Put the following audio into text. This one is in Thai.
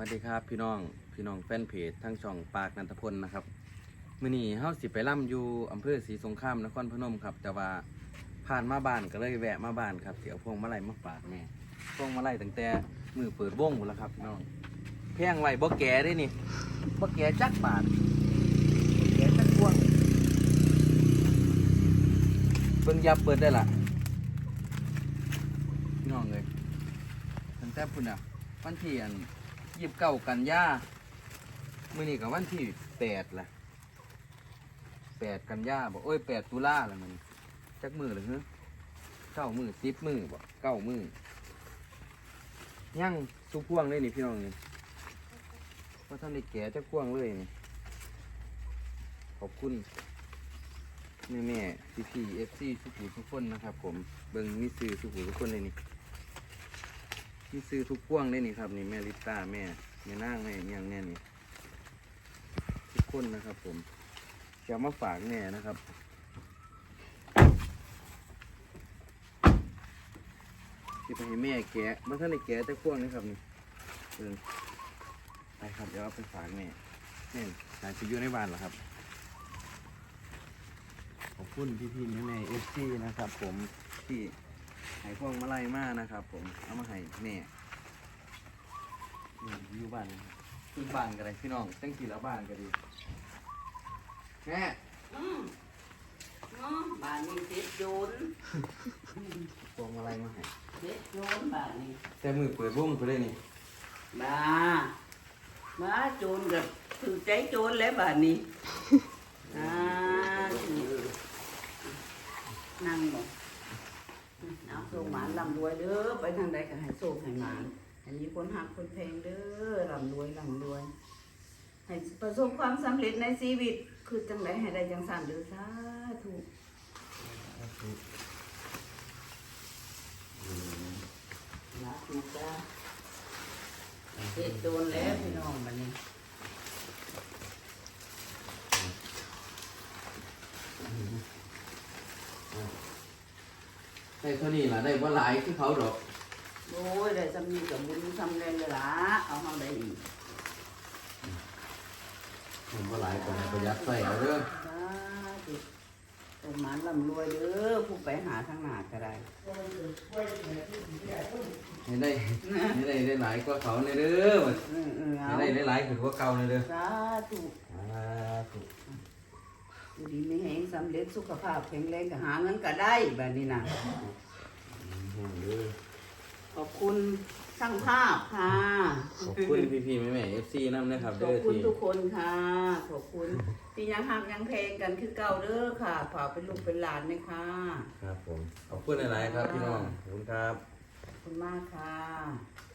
วัสดีครับพี่น้องพี่น้องแฟนเพจทั้งช่องปากนันทพลนะครับมื้อนี้เฮาสิไปล่ำอยู่อำเภอศรีสงครามนครพนมครับ แต่ว่าผ่านมาบ้านก็เลยแวะมาบ้านครับเสียวพวงมาลัยมาฝากแม่พวงมาลัยตั้งแต่มือเปิดวงหมดแล้วครับน้องแพงไว้บ่แก่ได้นี่บ่แก่จักบาทบ่แก่จักพวงเบิ่งยับเปิดได้ล่ะพี่น้องเลยตั้งแต่พุ่นอะวันที่อัน ยี่สิบเก้ากันยามื่อนี้กับวันที่แปดละแปดกันยาบอกโอ้ยแปดตุลาละมันจักมือเลยเฮ้เก้ามือสิบมือบอกเก้ามือย่างสุพ่วงเลยนี่พี่น้องนี่ว่าท่านได้แก่จักพ่วงเลยนี่ขอบคุณแม่แม่พี่พี่เอฟซีทุกผู้ทุกคนนะครับ ผมเบิ้งนี่ซื้อทุกผู้ทุกคนเลยนี่ นี่ซื้อทุกพ่วงได้นี่ครับนี่แม่ลิต้าแม่แม่นางแม่อิหยังแน่นี่ทุกคนนะครับ ผมจะมาฝากแม่นะครับที่ไปให้แม่แกะเมื่อท่านได้แกะแต่พ่วงนี่ครับนี่เออไปครับเดี๋ยวเอาไปฝากแม่แม่นายจะอยู่ในบ้านเหรอครับขอบคุณพี่พี่แม่แม่เอฟซีนะครับ ผมที่ ให้พวงมาลัยมานะครับ ผมเอามาให้แม่นี่อยู่บ้านนะครับขึ้นบ้านกันเลยพี่น้องตั้งกี่แล้วบ้านก็ดีแม่อืมเนาะบ้านนี้เจ็ดโจรพวงมาลัยมาให้เจ็ดโจรบ้านนี้แต่มือเปิดวงไปเลยนี่บ้าบ้าโจรกับถือใจโจรแล้วบ้านนี้อ่านั่งบ่เอาส่งหมานลำรวยเด้อไปทางใดก็ให้โชคให้หมานให้มีคนหักคนแพงเด้อลำรวยลำรวย ให้ประสบความสำเร็จในชีวิต คือจังไดให้ได้จังสั่นเด้อสาธุสาธุจ้าเจ็ดโจรแล้วพี่น้องบัดนี้ ได้เท่านี้ล่ะได้ว่าหลายคือเขาดอกโอ้ยได้สำนีกับบุญสำเร็จเลยล่ะเอาเฮาได้อีกผมว่าหลายคนประหยัดใส่เอาเด้อสาธุสมหมานลำรวยเด้อผู้ไปหาทางหน้าก็ได้ให้ได้ให้ได้ได้หลายกว่าเขาเลยเด้อเออเออให้เอาได้ได้หลายกว่าเก่าเลยเด้อสาธุ สาธุ อยู่ดีไม่แห้งสำเร็จสุขภาพแข็งแรงก็หาเงินก็ได้แบบนี้นะอืมเด้อขอบคุณช่างภาพค่ะขอบคุณพี่พี่ๆแม่แม่เอฟซีน้ำนะครับขเด้อบอคุณที่ทุกคนค่ะ ขอบคุณที่ยังหักยังเพลงกันคือเก่าเด้อค่ะฝากเป็นลูกเป็นหลานเลยค่ะครับผมขอบคุณหลายๆครับพี่น้องขอบคุณครับขอบคุณมากค่ะ